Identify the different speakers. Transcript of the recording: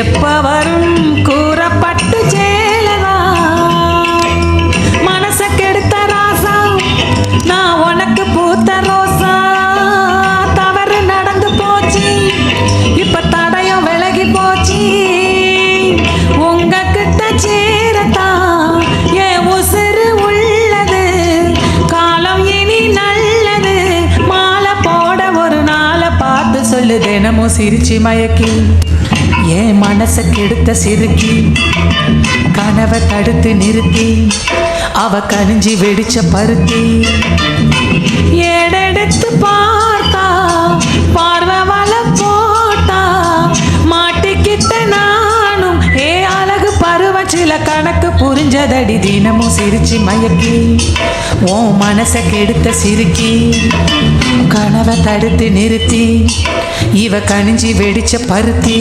Speaker 1: எப்ப வரும் கூறப்பட்டு சேலதா மனச கெடுத்த ராசா நான் உனக்கு பூத்த ரோசா. தவறு நடந்து போச்சு இப்ப தடயம் விலகி போச்சு. உங்ககிட்ட சேரத்தான் என் உசுறு உள்ளது. காலம் இனி நல்லது. மாலை போட ஒரு நாளை பார்த்து சொல்லு தினமும் சிரிச்சு மயக்கி. மனசை கெடுத்த சிறுக்கி கனவை தடுத்து நிறுத்தி அவ கனிஞ்சி வெடிச்ச பருத்தி. ஏடெடுத்து பார்த்தா பார்வை வள போட்டா மாட்டிக்கிட்ட நானும் ஏ அழகு பருவ சில கணக்கு புரிஞ்சதடி தினமும் சிரிச்சு மயக்கி ஓ மனசை கெடுத்த சிறுக்கி கனவை தடுத்து நிறுத்தி இவ கணிஞ்சி வெடிச்ச பருத்தி.